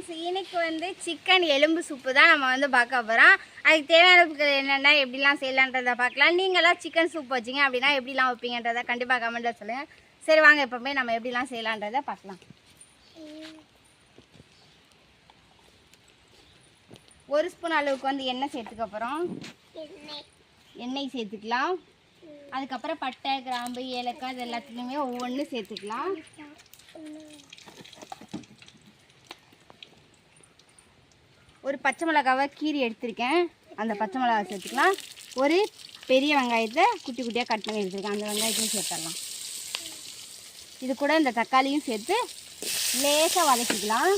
Friends இன்னைக்கு வந்து chicken எலும்பு சூப்பு தான் நம்ம வந்து பார்க்க போகிறோம் அதுக்கு தேவையான என்னென்ன எப்படிலாம் செய்யலான்றதை பார்க்கலாம். நீங்களாம் சிக்கன் சூப் வச்சிங்க அப்படின்னா எப்படிலாம் வைப்பீங்கன்றதை கண்டிப்பாக கமெண்ட்டில் சொல்லுங்கள் சரி வாங்க எப்போவுமே நம்ம எப்படிலாம் செய்யலான்றதை பார்க்கலாம். ஒரு ஸ்பூன் அளவுக்கு வந்து எண்ணெய் சேர்த்துக்க போகிறோம் எண்ணெய். சேர்த்துக்கலாம். அதுக்கப்புறம் பட்டை கிராம்பு ஏலக்காய் இது எல்லாத்துலேயுமே ஒவ்வொன்று சேர்த்துக்கலாம். ஒரு பச்சை மிளகாவை கீரி எடுத்திருக்கேன். அந்த பச்சை மிளகாவை சேர்த்துக்கலாம். ஒரு பெரிய வெங்காயத்தை குட்டி குட்டியாக கட் பண்ணி எடுத்திருக்கேன். அந்த வெங்காயத்தையும் சேர்த்துடலாம். இது கூட இந்த தக்காளியும் சேர்த்து லேசாக வதக்கிக்கலாம்.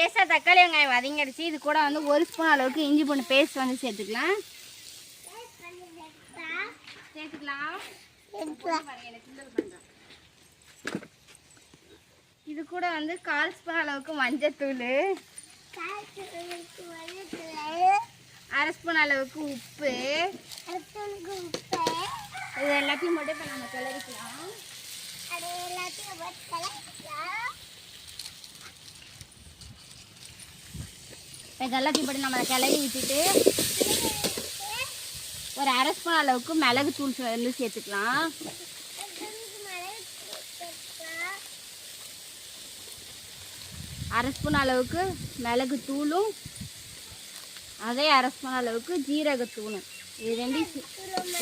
லேசாக தக்காளி வெங்காயம் வதங்கிடுச்சு. இது கூட வந்து ஒரு ஸ்பூன் அளவுக்கு இஞ்சி பூண்டு பேஸ்ட் வந்து சேர்த்துக்கலாம். சேர்த்துக்கலாம். கூட வந்து கால் ஸ்பூன் அளவுக்கு மஞ்சத்தூள் அரை ஸ்பூன் அளவுக்கு உப்பு இது எல்லாத்தையும் மட்டும் இப்போ நம்ம கிளறிக்கலாம். இப்போ இது எல்லாத்தையும் போட்டு நம்ம கிளறி விட்டுட்டு ஒரு அரை ஸ்பூன் அளவுக்கு மிளகு தூள் வந்து சேர்த்துக்கலாம். அரை ஸ்பூன் அளவுக்கு மிளகு தூளும் அதே அரை ஸ்பூன் அளவுக்கு ஜீரகத்தூளும் இது ரெண்டையும் இதை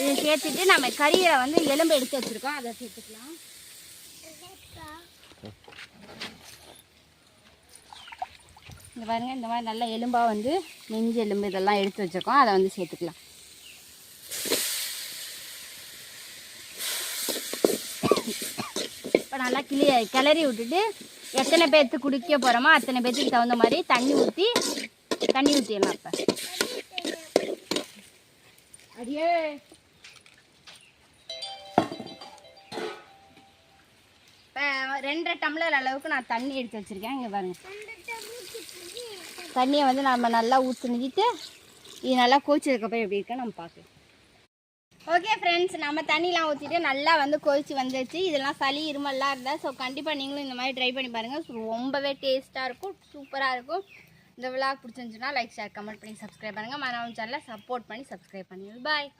இது சேர்த்துட்டு நம்ம கறியில் வந்து எலும்பு எடுத்து வச்சுருக்கோம். அதை சேர்த்துக்கலாம். இங்க பாருங்க இந்த மாதிரி நல்லா எலும்பாக வந்து நெஞ்சு எலும்பு இதெல்லாம் எடுத்து வச்சுருக்கோம். அதை வந்து சேர்த்துக்கலாம். இப்போ நல்லா கிளி கிளறி விட்டுட்டு எத்தனை பேர்த்து குடிக்க போகிறோமோ அத்தனை பேர்த்துக்கு தகுந்த மாதிரி தண்ணி ஊற்றி தண்ணி ஊற்றிடலாம் இப்போ. அடியே. இப்போ ரெண்டரை டம்ளர் அளவுக்கு நான் தண்ணி எடுத்து வச்சுருக்கேன். இங்கே பாருங்க. தண்ணியை வந்து நம்ம நல்லா ஊற்றுனிட்டு இது நல்லா கோச்சதுக்கப்புறம் எப்படி இருக்குன்னு நம்ம பார்க்கலாம். ஓகே ஃப்ரெண்ட்ஸ் நம்ம தண்ணிலாம் ஊற்றிட்டு நல்லா வந்து கொதிச்சு வந்துச்சு இதெல்லாம் சளி இருமல்லாம் இருந்தால் ஸோ கண்டிப்பாக நீங்களும் இந்த மாதிரி ட்ரை பண்ணி பாருங்கள் ரொம்பவே டேஸ்ட்டாக இருக்கும் சூப்பராக இருக்கும். இந்த விழா பிடிச்சிருந்துச்சுன்னா லைக் ஷேர் கமெண்ட் பண்ணி சப்ஸ்கிரைப் பண்ணுங்கள் மறக்காம சேனலை சப்போர்ட் பண்ணி சப்ஸ்கிரைப் பண்ணுங்கள் பாய்